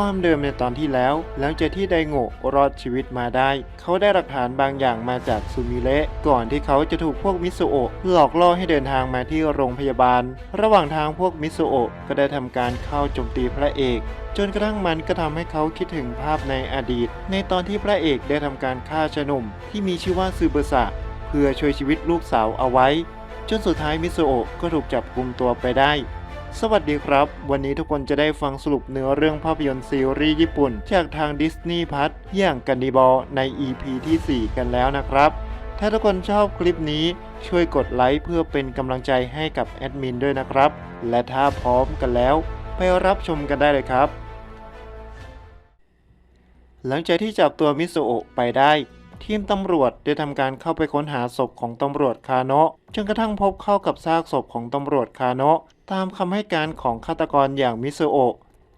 ความเดิมในตอนที่แล้ว หลังจากที่ไดโงะรอดชีวิตมาได้ เขาได้หลักฐานบางอย่างมาจากซูมิเระก่อนที่เขาจะถูกพวกมิสุโอะหลอกล่อให้เดินทางมาที่โรงพยาบาล ระหว่างทางพวกมิสุโอะก็ได้ทำการเข้าโจมตีพระเอกจนกระทั่งมันก็ทำให้เขาคิดถึงภาพในอดีต ในตอนที่พระเอกได้ทำการฆ่าชายหนุ่ม ที่มีชื่อว่าซูเบสะเพื่อช่วยชีวิตลูกสาวเอาไว้ จนสุดท้ายมิสุโอะก็ถูกจับกุมตัวไปได้ สวัสดีครับ วันนี้ทุกคนจะได้ฟังสรุปเนื้อเรื่องภาพยนตร์ซีรีส์ญี่ปุ่น จากทางดิสนีย์พัทอย่างกันดีบอลใน EP ที่ 4 กันแล้วนะครับ ถ้าทุกคนชอบคลิปนี้ช่วยกดไลค์เพื่อเป็นกำลังใจให้กับแอดมินด้วยนะครับ และถ้าพร้อมกันแล้ว ไปรับชมกันได้เลยครับ หลังจากที่จับตัวมิโซโอะไปได้ ทีมตำรวจได้ทำการเข้าไปค้นหาศพของตำรวจคาโนะจนกระทั่งพบเข้ากับซากศพของตำรวจคาโนะ ตามคำให้การของฆาตกรอย่างมิโซโอะ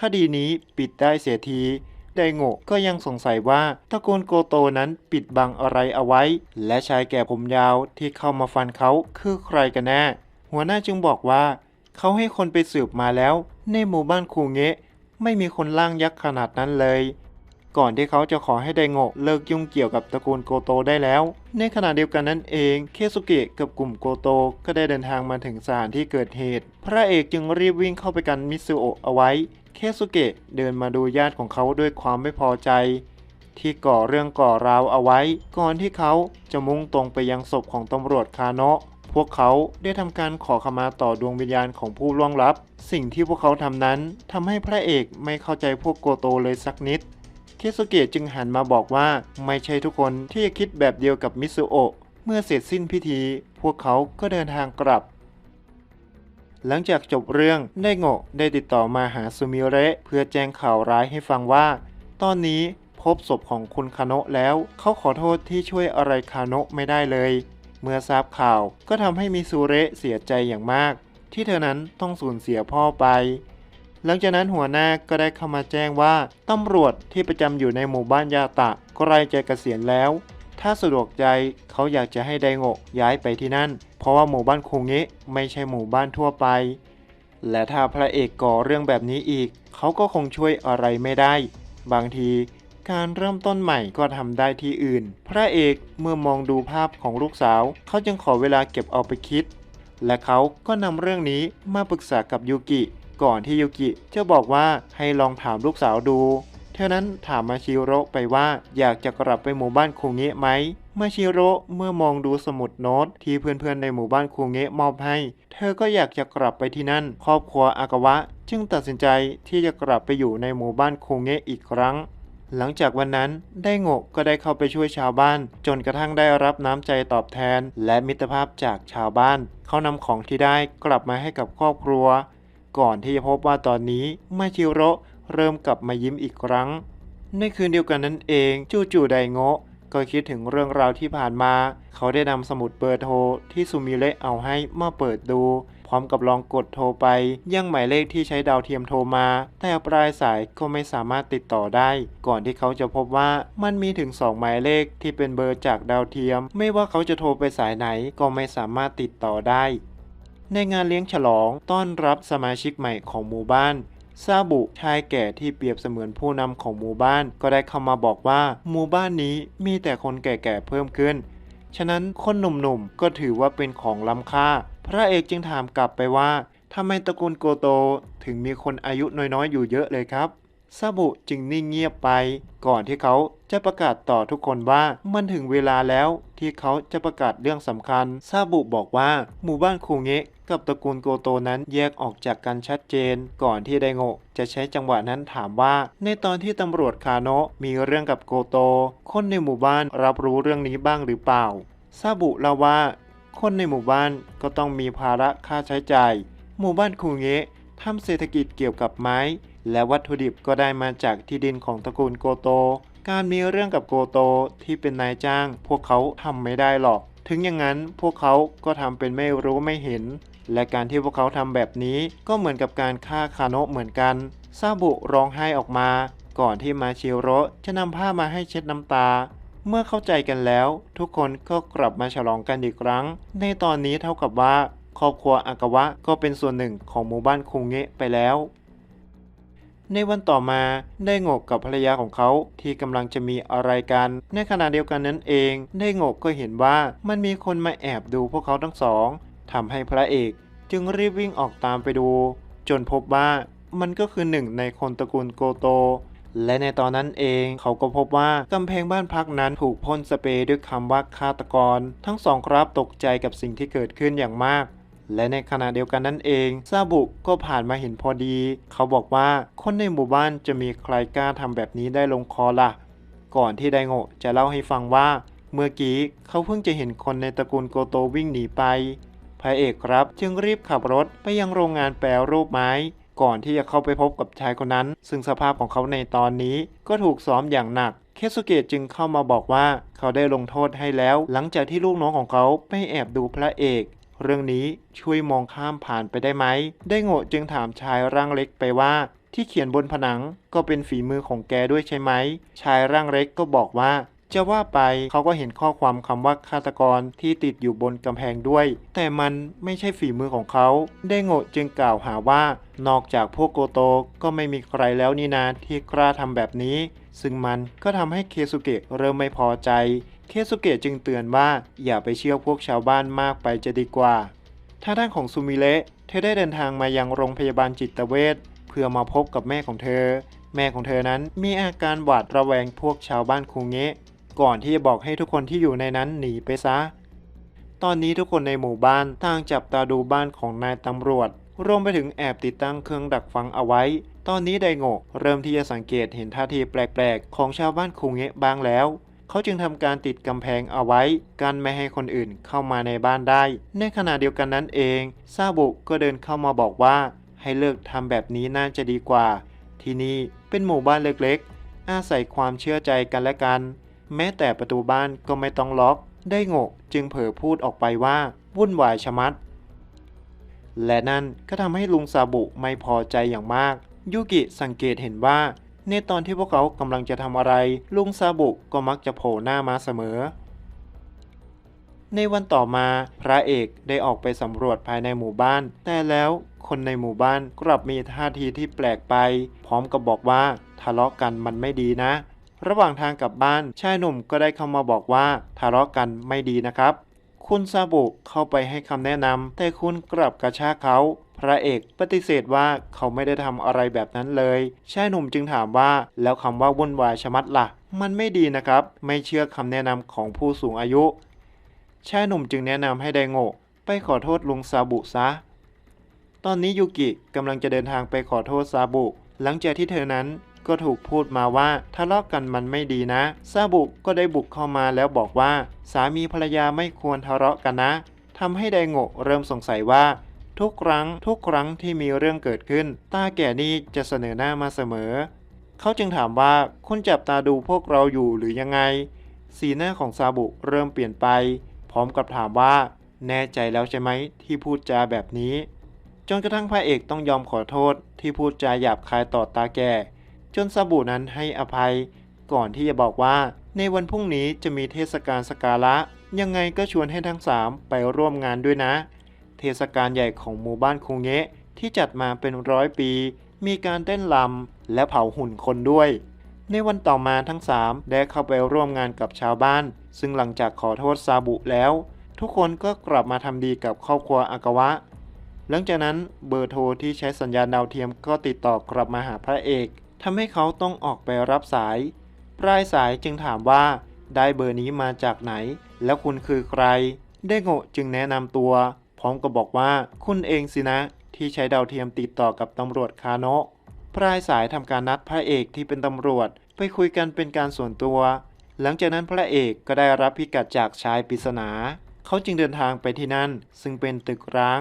คดีนี้ปิดได้เสียที ไดโงะก็ยังสงสัยว่าตระกูลโกโตนั้นปิดบังอะไรเอาไว้ และชายแก่ผมยาวที่เข้ามาฟันเขาคือใครกันแน่ หัวหน้าจึงบอกว่า เขาให้คนไปสืบมาแล้ว ในหมู่บ้านคูเงะ ไม่มีคนล่างยักษ์ขนาดนั้นเลย ก่อนที่เขาจะขอให้ไดโงะเลิกยุ่งเกี่ยวกับตระกูลโกโตได้แล้ว ในขณะเดียวกันนั้นเอง เคสุเกะกับกลุ่มโกโตก็ได้เดินทางมาถึงสถานที่เกิดเหตุ พระเอกจึงรีบวิ่งเข้าไปกันมิซุโอะเอาไว้ เคสุเกะเดินมาดูญาติของเขาด้วยความไม่พอใจ ที่ก่อเรื่องก่อราวเอาไว้ ก่อนที่เขาจะมุ่งตรงไปยังศพของตำรวจคาโนะพวกเขาได้ทำการขอขมาต่อดวงวิญญาณของผู้ล่วงลับ สิ่งที่พวกเขาทำนั้นทำให้พระเอกไม่เข้าใจพวกโกโตเลยสักนิด คสุเกะจึงหันมาบอกว่าไม่ใช่ทุกคนที่จะคิดแบบเดียวกับมิซุโอะเมื่อเสร็จสิ้นพิธี พวกเขาก็เดินทางกลับ หลังจากจบเรื่องไดโงะได้ติดต่อมาหาซูมิเระ เพื่อแจ้งข่าวร้ายให้ฟังว่า ตอนนี้พบศพของคุณคาโนะแล้ว เขาขอโทษที่ช่วยอะไรคาโนะไม่ได้เลย เมื่อทราบข่าวก็ทำให้มิซูเระเสียใจอย่างมาก ที่เธอนั้นต้องสูญเสียพ่อไป หลังจากนั้นหัวหน้าก็ได้เข้ามาแจ้งว่าตำรวจที่ประจำอยู่ในหมู่บ้านยาตะก็ใกล้จะเกษียณแล้ว ถ้าสะดวกใจเขาอยากจะให้ไดโงะย้ายไปที่นั่น เพราะว่าหมู่บ้านคงเงะไม่ใช่หมู่บ้านทั่วไป และถ้าพระเอกก่อเรื่องแบบนี้อีก เขาก็คงช่วยอะไรไม่ได้ บางทีการเริ่มต้นใหม่ก็ทำได้ที่อื่น พระเอกเมื่อมองดูภาพของลูกสาว เขาจึงขอเวลาเก็บเอาไปคิด และเขาก็นำเรื่องนี้มาปรึกษากับยูกิ ก่อนที่ยูกิจะบอกว่าให้ลองถามลูกสาวดูเธอนั้นถามมาชิโร่ไปว่าอยากจะกลับไปหมู่บ้านคุงเงะไหมมาชิโร่เมื่อมองดูสมุดโน้ตที่เพื่อนๆในหมู่บ้านคุงเงะมอบให้ เธอก็อยากจะกลับไปที่นั่น ครอบครัวอากาวะ จึงตัดสินใจที่จะกลับไปอยู่ในหมู่บ้านคุงเงะอีกครั้งหลังจากวันนั้นไดโงก็ได้เข้าไปช่วยชาวบ้าน จนกระทั่งได้รับน้ำใจตอบแทน และมิตรภาพจากชาวบ้าน เขานำของที่ได้กลับมาให้กับครอบครัว ก่อนที่จะพบว่าตอนนี้มาชิโร่เริ่มกลับมายิ้มอีกครั้ง ในคืนเดียวกันนั้นเองจู่ๆไดโงะก็คิดถึงเรื่องราวที่ผ่านมา เขาได้นำสมุดเบอร์โทรที่ซูมิเระเอาให้มาเปิดดู พร้อมกับลองกดโทรไป ยังหมายเลขที่ใช้ดาวเทียมโทรมา แต่ปลายสายก็ไม่สามารถติดต่อได้ ก่อนที่เขาจะพบว่ามันมีถึง 2 หมายเลขที่เป็นเบอร์จากดาวเทียม ไม่ว่าเขาจะโทรไปสายไหนก็ไม่สามารถติดต่อได้ ในงานเลี้ยงฉลองต้อนรับสมาชิกใหม่ของหมู่บ้านซาบุชายแก่ที่เปรียบเสมือนผู้นำของหมู่บ้าน ก็ได้เข้ามาบอกว่าหมู่บ้านนี้มีแต่คนแก่ๆเพิ่มขึ้น ฉะนั้นคนหนุ่มๆก็ถือว่าเป็นของล้ำค่า พระเอกจึงถามกลับไปว่าทำไมตระกูลโกโตถึงมีคนอายุน้อยๆ อยู่เยอะเลยครับ ซาบุจึงนิ่งเงียบไป ก่อนที่เขาจะประกาศต่อทุกคนว่ามันถึงเวลาแล้วที่เขาจะประกาศเรื่องสำคัญ ซาบุบอกว่าหมู่บ้านคูเงะกับตระกูลโกโตนั้นแยกออกจากกันชัดเจน ก่อนที่ไดโงะจะใช้จังหวะนั้นถามว่า ในตอนที่ตำรวจคาโนะมีเรื่องกับโกโต คนในหมู่บ้านรับรู้เรื่องนี้บ้างหรือเปล่า ซาบุเล่าว่า คนในหมู่บ้านก็ต้องมีภาระค่าใช้จ่าย หมู่บ้านคูเงะทำเศรษฐกิจเกี่ยวกับไม้ และวัตถุดิบก็ได้มาจากที่ดินของตระกูลโกโต การมีเรื่องกับโกโตที่เป็นนายจ้าง พวกเขาทำไม่ได้หรอก ถึงอย่างนั้นพวกเขาก็ทำเป็นไม่รู้ไม่เห็น และการที่พวกเขาทำแบบนี้ก็เหมือนกับการฆ่าคาโนะเหมือนกัน ซาบุร้องไห้ออกมา ก่อนที่มาชิโร่จะนำผ้ามาให้เช็ดน้ำตา เมื่อเข้าใจกันแล้ว ทุกคนก็กลับมาฉลองกันอีกครั้ง ในตอนนี้เท่ากับว่า ครอบครัวอากาวะก็เป็นส่วนหนึ่งของหมู่บ้านคุงเงะไปแล้ว ในวันต่อมาได้โงกกับภรรยาของเขาที่กำลังจะมีอะไรกัน ในขณะเดียวกันนั้นเอง ได้โงกก็เห็นว่ามันมีคนมาแอบดูพวกเขาทั้งสองทำให้พระเอกจึงรีบวิ่งออกตามไปดู จนพบว่ามันก็คือหนึ่งในคนตระกูลโกโต และในตอนนั้นเองเขาก็พบว่ากำแพงบ้านพักนั้นถูกพ่นสเปรย์ด้วยคำว่าฆาตกร ทั้งสองครับตกใจกับสิ่งที่เกิดขึ้นอย่างมาก และในขณะเดียวกันนั่นเองซาบุก็ผ่านมาเห็นพอดี เขาบอกว่าคนในหมู่บ้านจะมีใครกล้าทำแบบนี้ได้ลงคอล่ะ ก่อนที่ไดโงะจะเล่าให้ฟังว่า เมื่อกี้เขาเพิ่งจะเห็นคนในตระกูลโกโตวิ่งหนีไปพระเอกครับ จึงรีบขับรถไปยังโรงงานแปรรูปไม้ ก่อนที่จะเข้าไปพบกับชายคนนั้น ซึ่งสภาพของเขาในตอนนี้ก็ถูกซ้อมอย่างหนัก เคสุเกะจึงเข้ามาบอกว่าเขาได้ลงโทษให้แล้ว หลังจากที่ลูกน้องของเขาไปแอบดูพระเอก เรื่องนี้ช่วยมองข้ามผ่านไปได้ไหม ได้โง่จึงถามชายร่างเล็กไปว่า ที่เขียนบนผนังก็เป็นฝีมือของแกด้วยใช่ไหม ชายร่างเล็กก็บอกว่า จะว่าไปเขาก็เห็นข้อความคำว่าฆาตกรที่ติดอยู่บนกำแพงด้วย แต่มันไม่ใช่ฝีมือของเขา ได้โง่จึงกล่าวหาว่า นอกจากพวกโกโตก็ไม่มีใครแล้วนี่นาที่กล้าทำแบบนี้ ซึ่งมันก็ทำให้เคสุเกะเริ่มไม่พอใจ เคสุเกะจึงเตือนว่าอย่าไปเชื่อพวกชาวบ้านมากไปจะดีกว่าทางด้านของซูมิเละเธอได้เดินทางมายังโรงพยาบาลจิตเวชเพื่อมาพบกับแม่ของเธอ แม่ของเธอนั้นมีอาการหวาดระแวงพวกชาวบ้านคุงเงะ ก่อนที่จะบอกให้ทุกคนที่อยู่ในนั้นหนีไปซะ ตอนนี้ทุกคนในหมู่บ้านต่างจับตาดูบ้านของนายตำรวจ รวมไปถึงแอบติดตั้งเครื่องดักฟังเอาไว้ ตอนนี้ไดโงะเริ่มที่จะสังเกตเห็นท่าทีแปลกๆ ของชาวบ้านคุงเงะบ้างแล้ว เขาจึงทำการติดกำแพงเอาไว้กันไม่ให้คนอื่นเข้ามาในบ้านได้ ในขณะเดียวกันนั้นเองซาบุก็เดินเข้ามาบอกว่า ให้เลิกทำแบบนี้น่าจะดีกว่า ที่นี่เป็นหมู่บ้านเล็กๆ อาศัยความเชื่อใจกันและกัน แม้แต่ประตูบ้านก็ไม่ต้องล็อก ได้โงกจึงเผลอพูดออกไปว่าวุ่นวายชะมัด และนั่นก็ทำให้ลุงซาบุไม่พอใจอย่างมาก ยุกิสังเกตเห็นว่า ในตอนที่พวกเขากำลังจะทำอะไร ลุงซาบุก็มักจะโผล่หน้ามาเสมอ ในวันต่อมาพระเอกได้ออกไปสำรวจภายในหมู่บ้าน แต่แล้วคนในหมู่บ้านกลับมีท่าทีที่แปลกไป พร้อมกับบอกว่าทะเลาะกันมันไม่ดีนะ ระหว่างทางกลับบ้านชายหนุ่มก็ได้เข้ามาบอกว่าทะเลาะกันไม่ดีนะครับ คุณซาบุเข้าไปให้คำแนะนำแต่คุณกลับกระชากเขา พระเอกปฏิเสธว่าเขาไม่ได้ทำอะไรแบบนั้นเลยชายหนุ่มจึงถามว่า แล้วคำว่าวุ่นวายชะมัดล่ะ มันไม่ดีนะครับ ไม่เชื่อคำแนะนำของผู้สูงอายุชายหนุ่มจึงแนะนำให้ไดโงะไปขอโทษลุงซาบุซะ ตอนนี้ยูกิกำลังจะเดินทางไปขอโทษซาบุ หลังจากที่เธอนั้น ก็ถูกพูดมาว่าทะเลาะกันมันไม่ดีนะซาบุก็ได้บุกเข้ามาแล้วบอกว่า สามีภรรยาไม่ควรทะเลาะกันนะทำให้ไดโงะเริ่มสงสัยว่า ทุกครั้งทุกครั้งที่มีเรื่องเกิดขึ้น ตาแก่นี่จะเสนอหน้ามาเสมอ เขาจึงถามว่าคุณจับตาดูพวกเราอยู่หรือยังไง สีหน้าของซาบุเริ่มเปลี่ยนไป พร้อมกับถามว่า แน่ใจแล้วใช่ไหมที่พูดจาแบบนี้ จนกระทั่งพระเอกต้องยอมขอโทษที่พูดจาหยาบคายต่อตาแก่ จนซาบุนั้นให้อภัย ก่อนที่จะบอกว่า ในวันพรุ่งนี้จะมีเทศกาลสกาละ ยังไงก็ชวนให้ทั้งสามไปร่วมงานด้วยนะ เทศกาลใหญ่ของหมู่บ้านคุงเงะที่จัดมาเป็นร้อยปี มีการเต้นรำและเผาหุ่นคนด้วย ในวันต่อมาทั้งสามได้เข้าไปร่วมงานกับชาวบ้าน ซึ่งหลังจากขอโทษซาบุแล้ว ทุกคนก็กลับมาทำดีกับครอบครัวอากาวะหลังจากนั้นเบอร์โทรที่ใช้สัญญาณดาวเทียมก็ติดต่อกลับมาหาพระเอก ทำให้เขาต้องออกไปรับสาย ปลายสายจึงถามว่า ได้เบอร์นี้มาจากไหน แล้วคุณคือใคร ได้โงะจึงแนะนำตัว พร้อมกับบอกว่าคุณเองสินะ ที่ใช้ดาวเทียมติดต่อกับตำรวจคาโนะปลายสายทำการนัดพระเอกที่เป็นตำรวจ ไปคุยกันเป็นการส่วนตัว หลังจากนั้นพระเอกก็ได้รับพิกัดจากชายปริศนา เขาจึงเดินทางไปที่นั่น ซึ่งเป็นตึกร้าง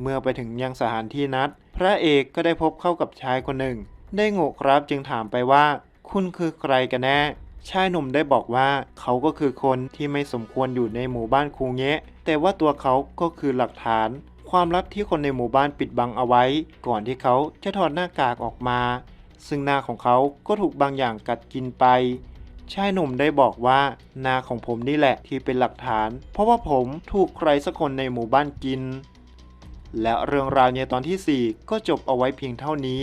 เมื่อไปถึงยังสถานที่นัด พระเอกก็ได้พบเข้ากับชายคนหนึ่ง ได้โงกครับจึงถามไปว่า คุณคือใครกันแน่ ชายหนุ่มได้บอกว่าเขาก็คือคนที่ไม่สมควรอยู่ในหมู่บ้านคูเงะ แต่ว่าตัวเขาก็คือหลักฐาน ความลับที่คนในหมู่บ้านปิดบังเอาไว้ ก่อนที่เขาจะถอดหน้ากากออกมา ซึ่งหน้าของเขาก็ถูกบางอย่างกัดกินไปชายหนุ่มได้บอกว่าหน้าของผมนี่แหละที่เป็นหลักฐาน เพราะว่าผมถูกใครสักคนในหมู่บ้านกิน และเรื่องราวในตอนที่ 4 ก็จบเอาไว้เพียงเท่านี้